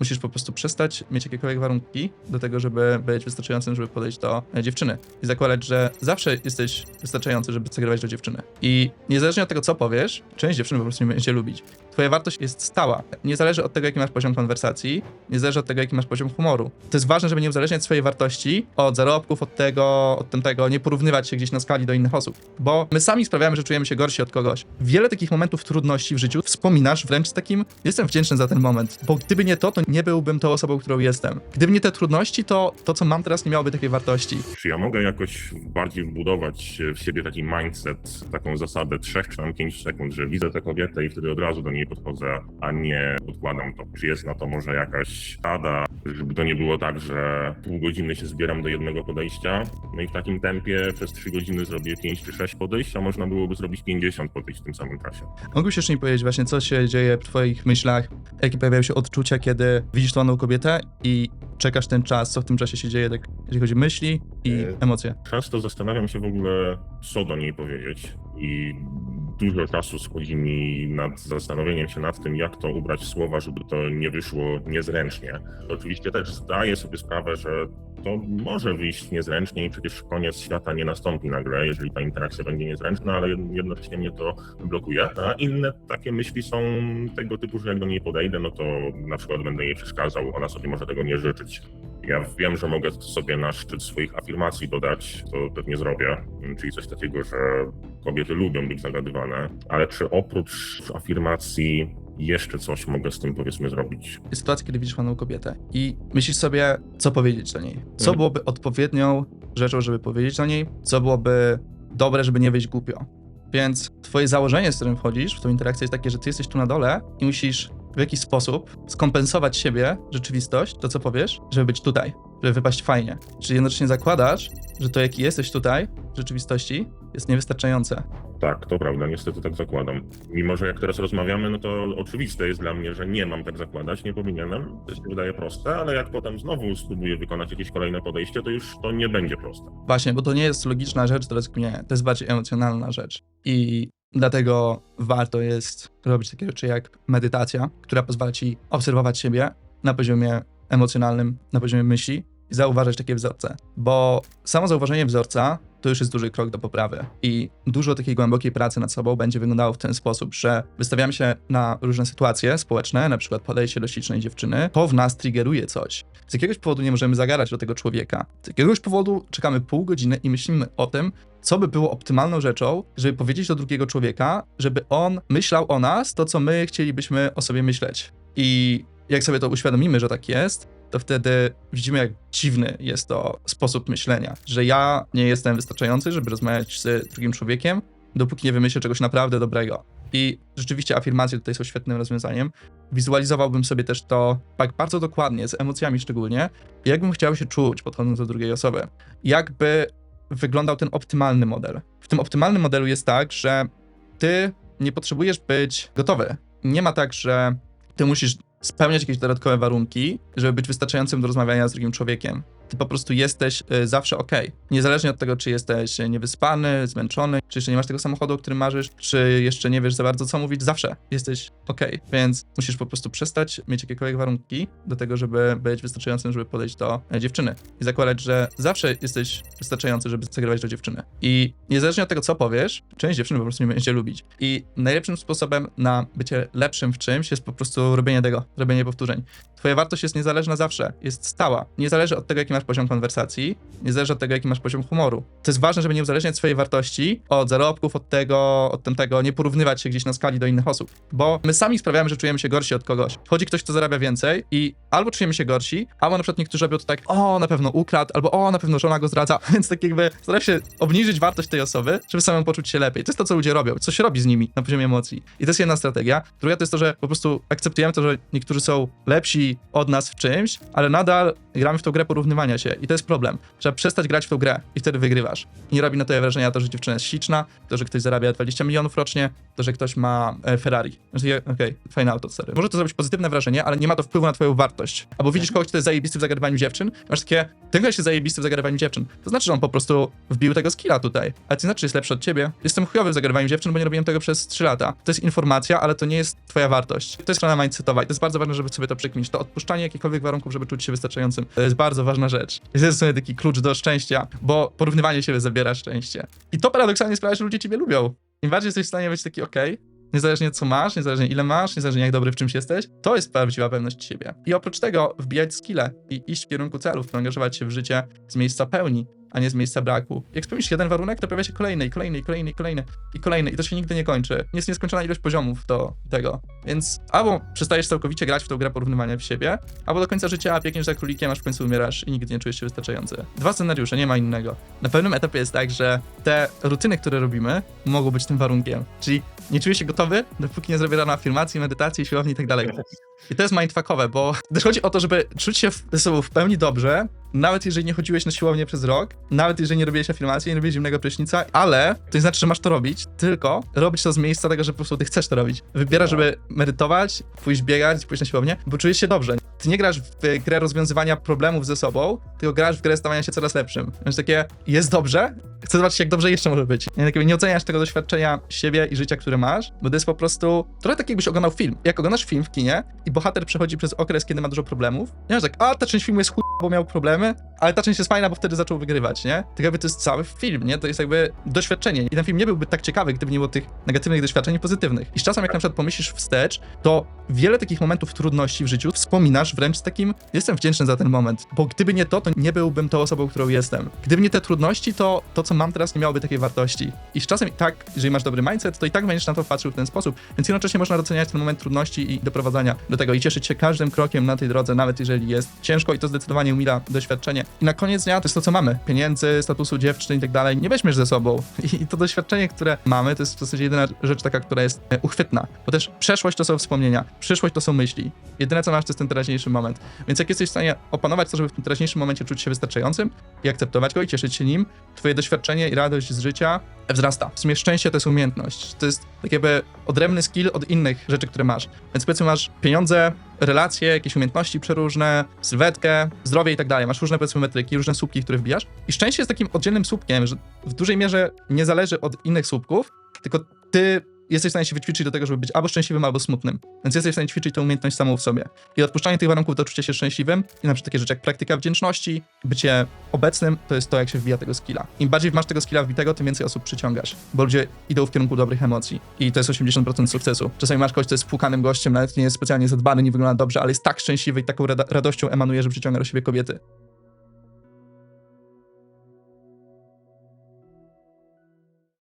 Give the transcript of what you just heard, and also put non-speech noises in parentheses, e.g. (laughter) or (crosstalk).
musisz po prostu przestać mieć jakiekolwiek warunki do tego, żeby być wystarczającym, żeby podejść do e, dziewczyny. I zakładać, że zawsze jesteś wystarczający, żeby zagrywać do dziewczyny. I niezależnie od tego, co powiesz, część dziewczyn po prostu nie będzie lubić. Twoja wartość jest stała. Nie zależy od tego, jaki masz poziom konwersacji, nie zależy od tego, jaki masz poziom humoru. To jest ważne, żeby nie uzależniać swojej wartości od zarobków, od tego, od tamtego, nie porównywać się gdzieś na skali do innych osób. Bo my sami sprawiamy, że czujemy się gorsi od kogoś. Wiele takich momentów trudności w życiu wspominasz wręcz z takim, jestem wdzięczny za ten moment, bo gdyby nie to, to nie byłbym tą osobą, którą jestem. Gdyby nie te trudności, to to, co mam teraz, nie miałoby takiej wartości. Czy ja mogę jakoś bardziej wbudować w siebie taki mindset, taką zasadę 3 czy tam 5 sekund, że widzę tę kobietę i wtedy od razu do niej podchodzę, a nie odkładam to. Czy jest na to może jakaś rada, żeby to nie było tak, że pół godziny się zbieram do jednego podejścia, no i w takim tempie przez 3 godziny zrobię 5 czy 6 podejść, a można byłoby zrobić 50 podejść w tym samym czasie. Mógłbyś jeszcze mi powiedzieć właśnie, co się dzieje w twoich myślach, jakie pojawiają się odczucia, kiedy widzisz tą kobietę i czekasz ten czas, co w tym czasie się dzieje, tak, jeżeli chodzi o myśli i E, emocje. Często zastanawiam się w ogóle, co do niej powiedzieć i dużo czasu schodzi mi nad zastanowieniem się nad tym, jak to ubrać w słowa, żeby to nie wyszło niezręcznie. Oczywiście też zdaję sobie sprawę, że to może wyjść niezręcznie i przecież koniec świata nie nastąpi nagle, jeżeli ta interakcja będzie niezręczna, ale jed- jednocześnie mnie to blokuje. A inne takie myśli są tego typu, że jak do niej podejdę, no to na przykład będę jej przeszkadzał, ona sobie może tego nie życzyć. Ja wiem, że mogę sobie na szczyt swoich afirmacji dodać, to pewnie zrobię, czyli coś takiego, że kobiety lubią być zagadywane, ale czy oprócz afirmacji jeszcze coś mogę z tym powiedzmy zrobić? Sytuacja, kiedy widzisz ładną kobietę i myślisz sobie, co powiedzieć do niej. Co Mhm. byłoby odpowiednią rzeczą, żeby powiedzieć do niej, co byłoby dobre, żeby nie wyjść głupio. Więc twoje założenie, z którym wchodzisz w tą interakcję jest takie, że ty jesteś tu na dole i musisz w jakiś sposób skompensować siebie, rzeczywistość, to co powiesz, żeby być tutaj, żeby wypaść fajnie. Czyli jednocześnie zakładasz, że to jaki jesteś tutaj, w rzeczywistości, jest niewystarczające. Tak, to prawda, niestety tak zakładam. Mimo, że jak teraz rozmawiamy, no to oczywiste jest dla mnie, że nie mam tak zakładać, nie powinienem. To się wydaje proste, ale jak potem znowu spróbuję wykonać jakieś kolejne podejście, to już to nie będzie proste. Właśnie, bo to nie jest logiczna rzecz do rozkminienia, to jest bardziej emocjonalna rzecz. I dlatego warto jest robić takie rzeczy jak medytacja, która pozwala ci obserwować siebie na poziomie emocjonalnym, na poziomie myśli i zauważać takie wzorce. Bo samo zauważenie wzorca to już jest duży krok do poprawy. I dużo takiej głębokiej pracy nad sobą będzie wyglądało w ten sposób, że wystawiamy się na różne sytuacje społeczne, na przykład podejście do ślicznej dziewczyny, to w nas triggeruje coś. Z jakiegoś powodu nie możemy zagadać do tego człowieka. Z jakiegoś powodu czekamy pół godziny i myślimy o tym, co by było optymalną rzeczą, żeby powiedzieć do drugiego człowieka, żeby on myślał o nas to, co my chcielibyśmy o sobie myśleć. I jak sobie to uświadomimy, że tak jest, to wtedy widzimy, jak dziwny jest to sposób myślenia, że ja nie jestem wystarczający, żeby rozmawiać z drugim człowiekiem, dopóki nie wymyślę czegoś naprawdę dobrego. I rzeczywiście afirmacje tutaj są świetnym rozwiązaniem. Wizualizowałbym sobie też to tak bardzo dokładnie, z emocjami szczególnie, jakbym chciał się czuć podchodząc do drugiej osoby. Jakby wyglądał ten optymalny model. W tym optymalnym modelu jest tak, że ty nie potrzebujesz być gotowy. Nie ma tak, że ty musisz spełniać jakieś dodatkowe warunki, żeby być wystarczającym do rozmawiania z drugim człowiekiem. Ty po prostu jesteś y, zawsze ok. Niezależnie od tego, czy jesteś niewyspany, zmęczony, czy jeszcze nie masz tego samochodu, o którym marzysz, czy jeszcze nie wiesz za bardzo, co mówić, zawsze jesteś ok. Więc musisz po prostu przestać mieć jakiekolwiek warunki do tego, żeby być wystarczającym, żeby podejść do e, dziewczyny. I zakładać, że zawsze jesteś wystarczający, żeby zagrywać do dziewczyny. I niezależnie od tego, co powiesz, część dziewczyn po prostu nie będzie lubić. I najlepszym sposobem na bycie lepszym w czymś jest po prostu robienie tego, robienie powtórzeń. Twoja wartość jest niezależna zawsze, jest stała. Nie zależy od tego, jaki masz poziom konwersacji, nie zależy od tego, jaki masz poziom humoru. To jest ważne, żeby nie uzależniać swojej wartości od zarobków, od tego, od tamtego, nie porównywać się gdzieś na skali do innych osób. Bo my sami sprawiamy, że czujemy się gorsi od kogoś. Wchodzi ktoś, kto zarabia więcej i albo czujemy się gorsi, albo na przykład niektórzy robią to tak, o, na pewno ukradł, albo o, na pewno żona go zdradza, (laughs) więc tak jakby stara się obniżyć wartość tej osoby, żeby samemu poczuć się lepiej. To jest to, co ludzie robią, co się robi z nimi na poziomie emocji. I to jest jedna strategia. Druga to jest to, że po prostu akceptujemy to, że niektórzy są lepsi od nas w czymś, ale nadal gramy w tą grę porównywania się i to jest problem. Trzeba przestać grać w tą grę i wtedy wygrywasz. Nie robi na to wrażenia to, że dziewczyna jest śliczna, to, że ktoś zarabia 20 milionów rocznie, to, że ktoś ma e, Ferrari. Okej, fajne auto, stary. Może to zrobić pozytywne wrażenie, ale nie ma to wpływu na twoją wartość. Albo widzisz kogoś, kto jest zajebisty w zagadywaniu dziewczyn, masz takie, ten gość jest zajebisty w zagadywaniu dziewczyn. To znaczy, że on po prostu wbił tego skilla tutaj. Ale to znaczy, że jest lepszy od ciebie. Jestem chujowy w zagadywaniu dziewczyn, bo nie robiłem tego przez 3 lata. To jest informacja, ale to nie jest twoja wartość. To jest strona mindsetowa i to jest bardzo ważne, żeby sobie to przekminić. To odpuszczanie jakichkolwiek warunków, żeby czuć się wystarczającym. To jest bardzo ważna rzecz. Jest sobie taki klucz do szczęścia, bo porównywanie się zabiera szczęście. I to paradoksalnie sprawia, że ludzie ciebie lubią. Im bardziej jesteś w stanie być taki okej, niezależnie co masz, niezależnie ile masz, niezależnie jak dobry w czymś jesteś, to jest prawdziwa pewność siebie. I oprócz tego wbijać skille i iść w kierunku celów, angażować się w życie z miejsca pełni, a nie z miejsca braku. Jak spełnisz jeden warunek, to pojawia się kolejny, i kolejny, i kolejny, i kolejny, i kolejny. I to się nigdy nie kończy. Jest nieskończona ilość poziomów do tego. Więc albo przestajesz całkowicie grać w tą grę porównywania w siebie, albo do końca życia biegniesz za królikiem, aż w końcu umierasz i nigdy nie czujesz się wystarczający. Dwa scenariusze, nie ma innego. Na pewnym etapie jest tak, że te rutyny, które robimy, mogą być tym warunkiem. Czyli nie czuję się gotowy, dopóki nie zrobię rano afirmacji, medytacji, siłowni i tak dalej. I to jest mindfuckowe, bo też chodzi o to, żeby czuć się w- ze sobą w pełni dobrze, nawet jeżeli nie chodziłeś na siłownię przez rok, nawet jeżeli nie robiłeś afirmacji, nie robiłeś zimnego prysznica, ale to nie znaczy, że masz to robić, tylko robić to z miejsca tego, że po prostu ty chcesz to robić. Wybierasz, żeby medytować, pójść biegać, pójść na siłownię, bo czujesz się dobrze. Ty nie grasz w grę rozwiązywania problemów ze sobą, tylko grasz w grę stawania się coraz lepszym. Więc takie, jest dobrze, chcę zobaczyć, jak dobrze jeszcze może być. Nie, nie oceniasz tego doświadczenia siebie i życia, które masz, bo to jest po prostu trochę tak, jakbyś oglądał film. Jak oglądasz film w kinie i bohater przechodzi przez okres, kiedy ma dużo problemów, nie masz tak, a ta część filmu jest chuj, bo miał problemy, ale ta część jest fajna, bo wtedy zaczął wygrywać, nie? Tak jakby to jest cały film, nie? To jest jakby doświadczenie. I ten film nie byłby tak ciekawy, gdyby nie było tych negatywnych doświadczeń i pozytywnych. I z czasem, jak na przykład pomyślisz wstecz, to wiele takich momentów trudności w życiu wspominasz wręcz z takim, jestem wdzięczny za ten moment, bo gdyby nie to, to nie byłbym tą osobą, którą jestem. Gdyby nie te trudności, to to, co mam teraz, nie miałoby takiej wartości. I z czasem i tak, jeżeli masz dobry mindset, to i tak będziesz na to patrzył w ten sposób. Więc jednocześnie można doceniać ten moment trudności i doprowadzania do tego i cieszyć się każdym krokiem na tej drodze, nawet jeżeli jest ciężko i to zdecydowanie umila doświadczenie. I na koniec dnia to jest to, co mamy. Pieniędzy, statusu dziewczyn i tak dalej. Nie weźmiesz ze sobą. (laughs) I to doświadczenie, które mamy, to jest w zasadzie jedyna rzecz taka, która jest e, uchwytna. Bo też przeszłość to są wspomnienia, przyszłość to są myśli. Jedyne, co masz, to jest ten teraźniejszy moment. Więc jak jesteś w stanie opanować to, żeby w tym teraźniejszym momencie czuć się wystarczającym i akceptować go i cieszyć się nim, twoje doświadczenie i radość z życia wzrasta. W sumie szczęście to jest umiejętność. To jest tak jakby odrębny skill od innych rzeczy, które masz. Więc powiedzmy masz pieniądze, relacje, jakieś umiejętności przeróżne, sylwetkę, zdrowie i tak dalej. Masz różne powiedzmy metryki, różne słupki, które wbijasz. I szczęście jest takim oddzielnym słupkiem, że w dużej mierze nie zależy od innych słupków, tylko ty jesteś w stanie się wyćwiczyć do tego, żeby być albo szczęśliwym, albo smutnym. Więc jesteś w stanie ćwiczyć tę umiejętność samą w sobie. I odpuszczanie tych warunków do czucia się szczęśliwym, i na przykład takie rzeczy jak praktyka wdzięczności, bycie obecnym, to jest to, jak się wbija tego skilla. Im bardziej masz tego skilla wbitego, tym więcej osób przyciągasz, bo ludzie idą w kierunku dobrych emocji. I to jest 80% sukcesu. Czasami masz kogoś, kto jest spłukanym gościem, nawet nie jest specjalnie zadbany, nie wygląda dobrze, ale jest tak szczęśliwy i taką radością emanuje, że przyciąga do siebie kobiety.